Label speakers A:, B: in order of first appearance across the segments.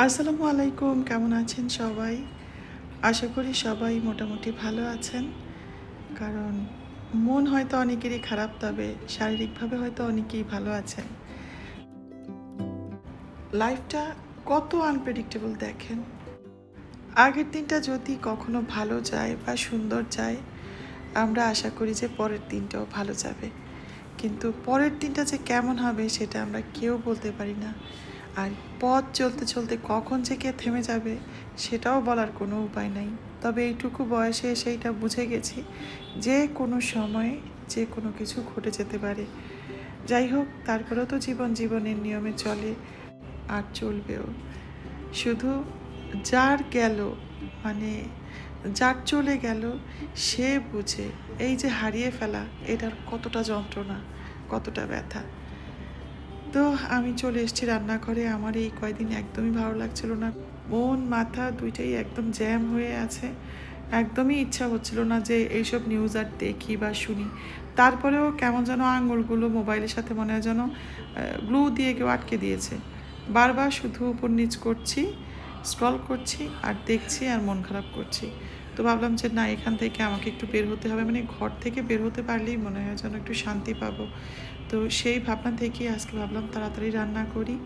A: আসসালামু আলাইকুম, কেমন আছেন সবাই? আশা করি সবাই মোটামুটি ভালো আছেন। কারণ মন হয়তো অনেকেরই খারাপ, তবে শারীরিকভাবে হয়তো অনেকেই ভালো আছেন। লাইফটা কত আনপ্রেডিক্টেবল দেখেন। আগের দিনটা যদি কখনো ভালো যায় বা সুন্দর যায়, আমরা আশা করি যে পরের দিনটাও ভালো যাবে। কিন্তু পরের দিনটা যে কেমন হবে, সেটা আমরা কেউ বলতে পারি না। আর পথ চলতে চলতে কখন যে কে থেমে যাবে, সেটাও বলার কোনো উপায় নাই। তবে এইটুকু বয়সে সেইটা বুঝে গেছি যে কোনো সময়ে যে কোনো কিছু ঘটে যেতে পারে। যাই হোক, তারপরেও তো জীবন জীবনের নিয়মে চলে আর চলবেও। শুধু যার গেল মানে যার চলে গেল, সে বুঝে। এই যে হারিয়ে ফেলা, এটার কতটা যন্ত্রণা, কতটা ব্যথা। তো আমি চলে এসেছি রান্নাঘরে। আমার এই কয়দিন একদমই ভালো লাগছিল না। মন, মাথা দুইটাই একদম জ্যাম হয়ে আছে। একদমই ইচ্ছা হচ্ছিল না যে এইসব নিউজ আর দেখি বা শুনি। তারপরেও কেমন যেন আঙুলগুলো মোবাইলের সাথে মনে হয় যেন গ্লু দিয়ে কেউ আটকে দিয়েছে। বারবার শুধু উপর নিচ করছি স্ক্রল করছি আর দেখছি আর মন খারাপ করছি। তো ভাবলাম যে না, এখান থেকে আমাকে একটু বের হতে হবে। মানে ঘর থেকে বের হতে পারলেই মনে হয় যেন একটু শান্তি পাবো। তো সেই ভাবনা থেকে আজকে ভাবলাম তাড়াতাড়ি রান্না করি।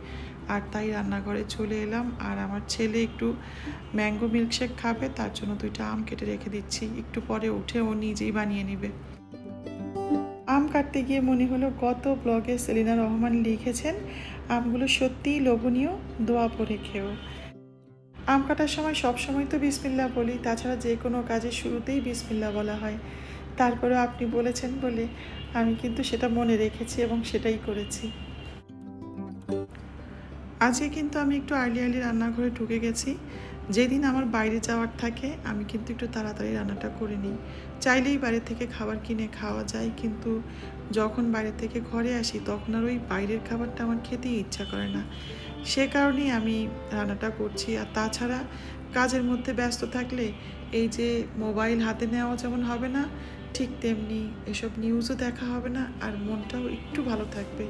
A: আর তাই রান্নাঘরে চলে এলাম। আর আমার ছেলে একটু ম্যাঙ্গো মিল্কশেক খাবে, তার জন্য দুইটা আম কেটে রেখে দিচ্ছি। একটু পরে উঠে ও নিজেই বানিয়ে নেবে। আম কাটতে গিয়ে মনে হলো গত ব্লগে সেলিনা রহমান লিখেছেন, আমগুলো সত্যিই লোভনীয়, দোয়া পরে খেও। আম কাটার সময় সবসময় তো বিসমিল্লা বলি, তাছাড়া যে কোনো কাজের শুরুতেই বিসমিল্লা বলা হয়। তারপরেও আপনি বলেছেন বলে আমি কিন্তু সেটা মনে রেখেছি এবং সেটাই করেছি। আজকে কিন্তু আমি একটু আর্লি আর্লি রান্নাঘরে ঢুকে গেছি। যেদিন আমার বাইরে যাওয়ার থাকে, আমি কিন্তু একটু তাড়াতাড়ি রান্নাটা করে নিই। চাইলেই বাইরে থেকে খাবার কিনে খাওয়া যায়, কিন্তু যখন বাইরে থেকে ঘরে আসি, তখন আর ওই বাইরের খাবারটা আমার খেতেই ইচ্ছা করে না। সে কারণেই আমি রান্নাটা করছি। আর তাছাড়া কাজের মধ্যে ব্যস্ত থাকলে এই যে মোবাইল হাতে নেওয়া যেমন হবে না ঠিক তেমনি এসব নিউজও দেখা হবে না আর মনটাও একটু ভালো থাকবে।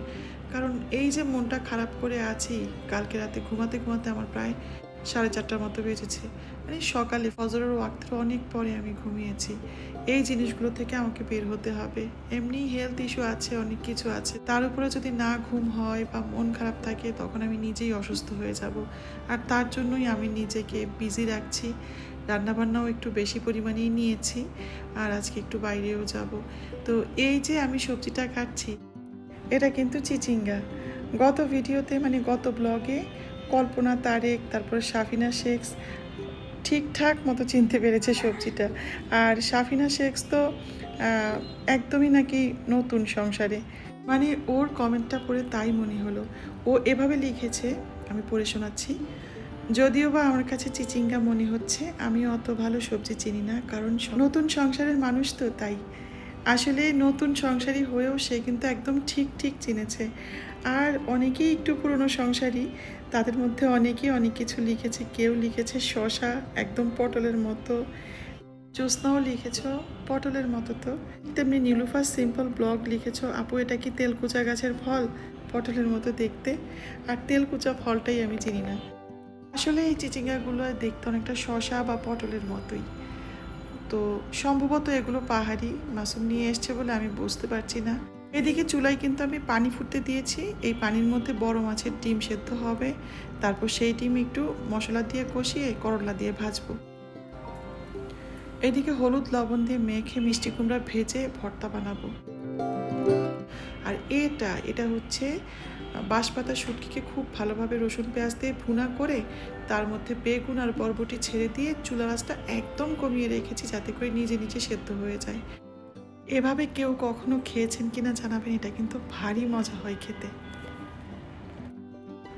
A: কারণ এই যে মনটা খারাপ করে আছি, কালকে রাতে ঘুমাতে ঘুমাতে আমার প্রায় সাড়ে চারটার মতো বেজেছে। মানে সকালে ফজরের ওয়াক্তের অনেক পরে আমি ঘুমিয়েছি। এই জিনিসগুলো থেকে আমাকে বের হতে হবে। এমনি হেলথ ইস্যু আছে, অনেক কিছু আছে। তার উপরে যদি না ঘুম হয় বা মন খারাপ থাকে, তখন আমি নিজেই অসুস্থ হয়ে যাব। আর তার জন্যই আমি নিজেকে বিজি রাখছি। রান্নাবান্নাও একটু বেশি পরিমাণেই নিয়েছি আর আজকে একটু বাইরেও যাব। তো এই যে আমি সবজিটা কাটছি, এটা কিন্তু চিচিঙ্গা। গত ভিডিওতে মানে গত ব্লগে কল্পনা তারেক, তারপর সাফিনা শেখস ঠিকঠাক মতো চিনতে পেরেছে সবজিটা। আর সাফিনা শেখস তো একদমই নাকি নতুন সংসারে। মানে ওর কমেন্টটা পড়ে তাই মনে হলো। ও এভাবে লিখেছে, আমি পড়ে শোনাচ্ছি যদিও বা আমার কাছে চিচিঙ্গা মনে হচ্ছে আমি অত ভালো সবজি চিনি না, কারণ নতুন সংসারের মানুষ তো তাই। আসলে নতুন সংসারী হয়েও সে কিন্তু একদম ঠিক ঠিক চিনেছে। আর অনেকেই একটু পুরনো সংসারী, তাদের মধ্যে অনেকেই অনেক কিছু লিখেছে। কেউ লিখেছে শশা, একদম পটলের মতো। জ্যোৎস্নাও লিখেছ, পটলের মতো তো। তেমনি নীলুফার সিম্পল ব্লগ লিখেছ, আপু, এটা কি তেলকুচা গাছের ফল? পটলের মতো দেখতে। আর তেলকুচা ফলটাই আমি চিনি না। আসলে এই চিচিঙ্গাগুলো দেখতে অনেকটা শশা বা পটলের মতোই। তো সম্ভবত এগুলো পাহাড়ি মাসুম নিয়ে এসছে বলে আমি বুঝতে পারছি না। এদিকে চুলায় কিন্তু আমি পানি ফুটতে দিয়েছি। এই পানির মধ্যে বড় মাছের ডিম সেদ্ধ হবে। তারপর সেই ডিম একটু মশলা দিয়ে কষিয়ে করলা দিয়ে ভাজবো। এদিকে হলুদ লবণ দিয়ে মেখে মিষ্টি কুমড়া ভেজে ভর্তা বানাবো। আর এটা এটা হচ্ছে বাঁশপাতা শুটকিকে খুব ভালোভাবে রসুন পেঁয়াজ দিয়ে ভুনা করে তার মধ্যে বেগুন আর বরবটি ছেড়ে দিয়ে চুলা রাসটা একদম কমিয়ে রেখেছি যাতে করে নিজে নিজে সেদ্ধ হয়ে যায়। এভাবে কেউ কখনো খেয়েছেন কিনা জানাবেন, এটা কিন্তু ভারী মজা হয় খেতে।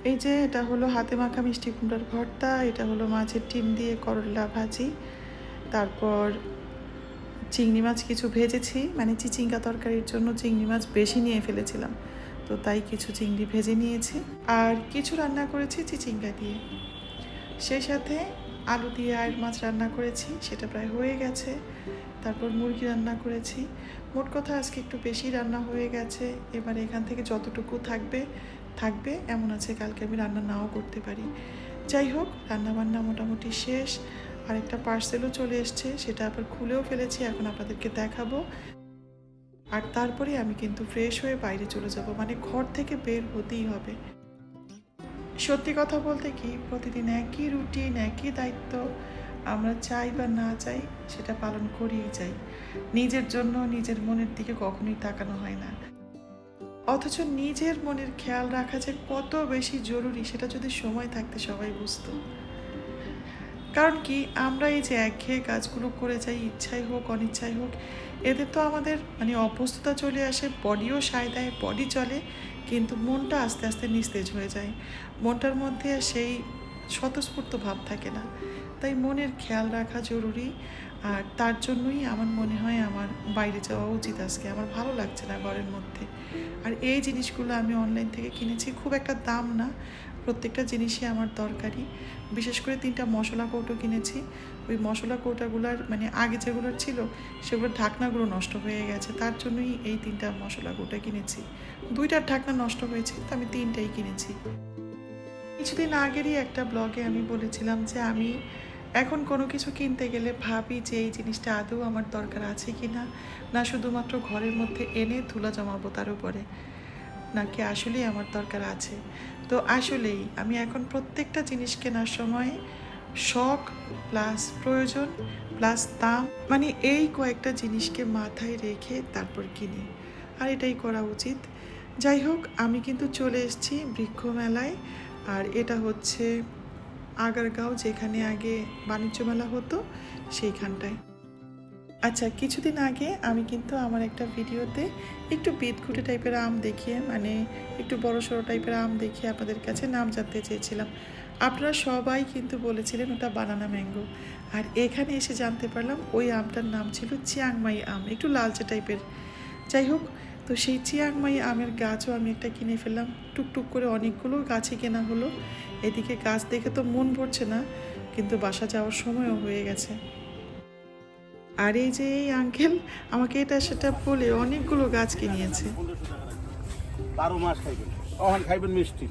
A: এই যে এটা হলো হাতে মাখা মিষ্টি কুমড়ার ভর্তা, এটা হলো মাছের ডিম দিয়ে করলা ভাজি, তারপর চিংড়ি মাছ কিছু ভেজেছি মানে চিচিঙ্গা তরকারির জন্য চিংড়ি মাছ বেশি নিয়ে ফেলেছিলাম। তো তাই কিছু চিংড়ি ভেজে নিয়েছি আর কিছু রান্না করেছি চিচিঙ্গা দিয়ে। সেই সাথে আলু দিয়ে আর মাছ রান্না করেছি, সেটা প্রায় হয়ে গেছে। তারপর মুরগি রান্না করেছি। মোট কথা আজকে একটু বেশি রান্না হয়ে গেছে। এবার এখান থেকে যতটুকু থাকবে থাকবে, এমন আছে কালকে আমি রান্না নাও করতে পারি। যাই হোক, রান্নাবান্না মোটামুটি শেষ। আর একটা পার্সেলও চলে এসছে, সেটা আবার খুলেও ফেলেছি, এখন আপনাদেরকে দেখাবো। আর তারপরে আমি কিন্তু ফ্রেশ হয়ে বাইরে চলে যাব। মানে ঘর থেকে বের হতেই হবে। সত্যি কথা বলতে কি, প্রতিদিন একই রুটিন একই দায়িত্ব, আমরা চাই বা না চাই, সেটা পালন করেই যাই। নিজের জন্য নিজের মনের দিকে কখনোই তাকানো হয় না। অথচ নিজের মনের খেয়াল রাখা যে কত বেশি জরুরি, সেটা যদি সময় থাকতে সবাই বুঝতো। কারণ কি, আমরা এই যে একঘেয়ে কাজগুলো করে যাই, ইচ্ছাই হোক, অনিচ্ছাই হোক এতে তো আমাদের মানে অভ্যস্ততা চলে আসে, বডিও সায় দেয়, বডি চলে কিন্তু মনটা আস্তে আস্তে নিস্তেজ হয়ে যায়। মনটার মধ্যে সেই স্বতঃস্ফূর্ত ভাব থাকে না। তাই মনের খেয়াল রাখা জরুরি। আর তার জন্যই আমার মনে হয় আমার বাইরে যাওয়া উচিত আজকে। আমার ভালো লাগছে না ঘরের মধ্যে। আর এই জিনিসগুলো আমি অনলাইন থেকে কিনেছি। খুব একটা দাম না। প্রত্যেকটা জিনিসই আমার দরকারি। বিশেষ করে তিনটা মশলা কৌটো কিনেছি। ওই মশলা কৌটাগুলোর মানে আগে যেগুলো ছিল, সেগুলোর ঢাকনাগুলো নষ্ট হয়ে গেছে। তার জন্যই এই তিনটা মশলা কৌটা কিনেছি। দুইটার ঢাকনা নষ্ট হয়েছে, তো আমি তিনটাই কিনেছি। কিছুদিন আগেরই একটা ব্লগে আমি বলেছিলাম যে আমি এখন কোনো কিছু কিনতে গেলে ভাবি যে এই জিনিসটা আদৌ আমার দরকার আছে কি না না শুধুমাত্র ঘরের মধ্যে এনে ধুলা জমাবো তার উপরে। নাকি আসলেই আমার দরকার আছে। তো আসলেই আমি এখন প্রত্যেকটা জিনিস কেনার সময় শখ প্লাস প্রয়োজন প্লাস দাম মানে এই কয়েকটা জিনিসকে মাথায় রেখে তারপর কিনি। আর এটাই করা উচিত। যাই হোক, আমি কিন্তু চলে এসেছি বৃক্ষ মেলায়। আর এটা হচ্ছে আগারগাঁও, যেখানে আগে বাণিজ্য মেলা হতো, সেইখানটায়। আচ্ছা কিছুদিন আগে আমি কিন্তু আমার একটা ভিডিওতে একটু বিদঘুটে টাইপের আম দেখিয়ে মানে একটু বড় সড়ো টাইপের আম দেখিয়ে আপনাদের কাছে নাম জানতে চেয়েছিলাম। আপনারা সবাই কিন্তু বলেছিলেন ওটা বানানা ম্যাঙ্গো। আর এখানে এসে জানতে পারলাম ওই আমটার নাম ছিল চিয়াংমাই আম, একটু লালচে টাইপের। যাই হোক, তো সেই চিয়াংমাই আমের গাছও আমি একটা কিনে ফেললাম। টুকটুক করে অনেকগুলো গাছই কেনা হলো। এদিকে গাছ দেখে তো মন ভরছে না, কিন্তু বাসা যাওয়ার সময়ও হয়ে গেছে। আর এই যে এই আঙ্কেল আমাকে এটা সেটা বলে অনেকগুলো গাছ কিনিয়েছে।
B: বারো মাস খাইবেন। অহন খাইবেন মিষ্টি।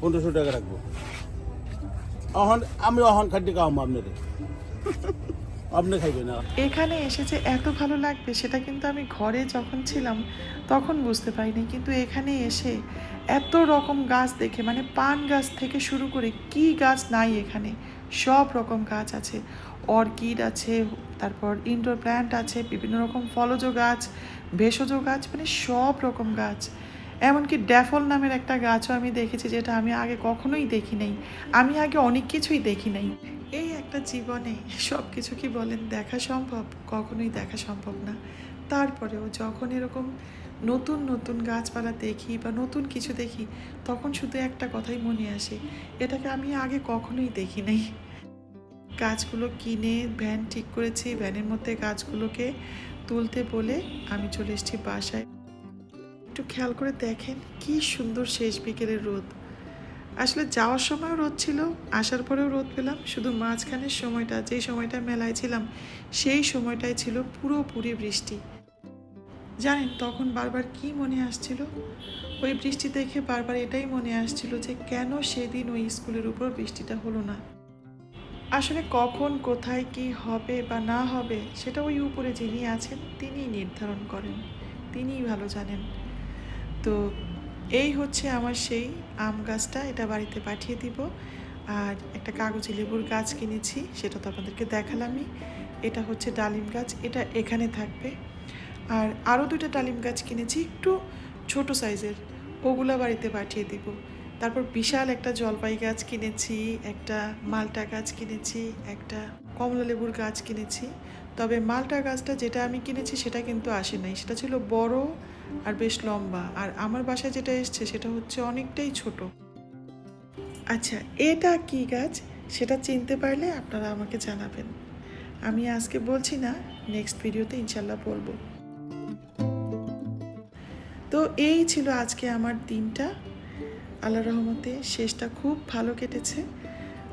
B: পনেরোশো টাকা রাখব। অহন আমি অহন খাদ্য খাওয়াবো আপনাদের। আপনি খাইবেন
A: এখানে এসে যে এত ভালো লাগবে সেটা কিন্তু আমি ঘরে যখন ছিলাম তখন বুঝতে পারিনি। কিন্তু এখানে এসে এত রকম গাছ দেখে মানে পান গাছ থেকে শুরু করে কি গাছ নাই এখানে। সব রকম গাছ আছে। অর্কিড আছে, তারপর ইনডোর প্ল্যান্ট আছে, বিভিন্ন রকম ফলজ গাছ, ভেষজ গাছ মানে সব রকম গাছ। এমনকি ড্যাফল নামের একটা গাছও আমি দেখেছি যেটা আমি আগে কখনোই দেখি নাই আমি আগে অনেক কিছুই দেখি নাই। এই একটা জীবনে সব কিছু কি বলেন, দেখা সম্ভব? কখনোই দেখা সম্ভব না। তারপরেও যখন এরকম নতুন নতুন গাছপালা দেখি বা নতুন কিছু দেখি, তখন শুধু একটা কথাই মনে আসে, এটাকে আমি আগে কখনোই দেখি নাই। গাছগুলো কিনে ভ্যান ঠিক করেছি, ভ্যানের মধ্যে গাছগুলোকে তুলতে বলে আমি চলে এসেছি বাসায়। একটু খেয়াল করে দেখেন, কি সুন্দর শেষ বিকেলের রোদ। আসলে যাওয়ার সময়ও রোদ ছিল, আসার পরেও রোদ পেলাম, শুধু মাঝখানের সময়টা, যেই সময়টা মেলায় ছিলাম, সেই সময়টাই ছিল পুরোপুরি বৃষ্টি। জানেন তখন বারবার কি মনে আসছিল? ওই বৃষ্টি দেখে বারবার এটাই মনে আসছিল যে কেন সেদিন ওই স্কুলের উপর বৃষ্টিটা হলো না? আসলে কখন, কোথায়, কি হবে বা না হবে সেটা ওই উপরে যিনি আছেন তিনিই নির্ধারণ করেন, তিনিই ভালো জানেন। তো এই হচ্ছে আমার সেই আম গাছটা, এটা বাড়িতে পাঠিয়ে দিব। আর একটা কাগজি লেবুর গাছ কিনেছি, সেটা তো আপনাদেরকে দেখালামই। এটা হচ্ছে ডালিম গাছ, এটা এখানে থাকবে। আর আরও দুটো ডালিম গাছ কিনেছি, একটু ছোট সাইজের। ওগুলা বাড়িতে পাঠিয়ে দিব। তারপর বিশাল একটা জলপাই গাছ কিনেছি, একটা মালটা গাছ কিনেছি, একটা কমলা লেবুর গাছ কিনেছি। তবে মালটা গাছটা যেটা আমি কিনেছি সেটা কিন্তু আসে নাই। সেটা ছিল বড় আর বেশ লম্বা। আর আমার বাসায় যেটা এসছে সেটা হচ্ছে অনেকটাই ছোট। আচ্ছা এটা কি গাছ? সেটা চিনতে পারলে আপনারা আমাকে জানাবেন। আমি আজকে বলছি না, নেক্সট ভিডিওতে ইনশাল্লাহ বলব। এই ছিল আজকে আমার দিনটা। আল্লাহ রহমতে শেষটা খুব ভালো কেটেছে।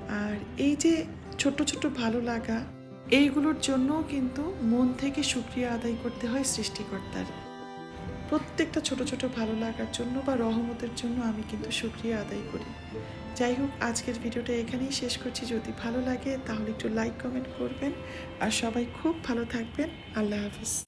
A: আর এই যে ছোট ছোট ভালো লাগা, এইগুলোর জন্যও কিন্তু মন থেকে সুক্রিয়া আদায় করতে হয় সৃষ্টিকর্তার। প্রত্যেকটা ছোট ছোট ভালো লাগার জন্য বা রহমতের জন্য আমি কিন্তু শুক্রিয়া আদায় করি। যাই হোক, আজকের ভিডিওটা এখানেই শেষ করছি। যদি ভালো লাগে তাহলে একটু লাইক কমেন্ট করবেন। আর সবাই খুব ভালো থাকবেন। আল্লাহ হাফিজ।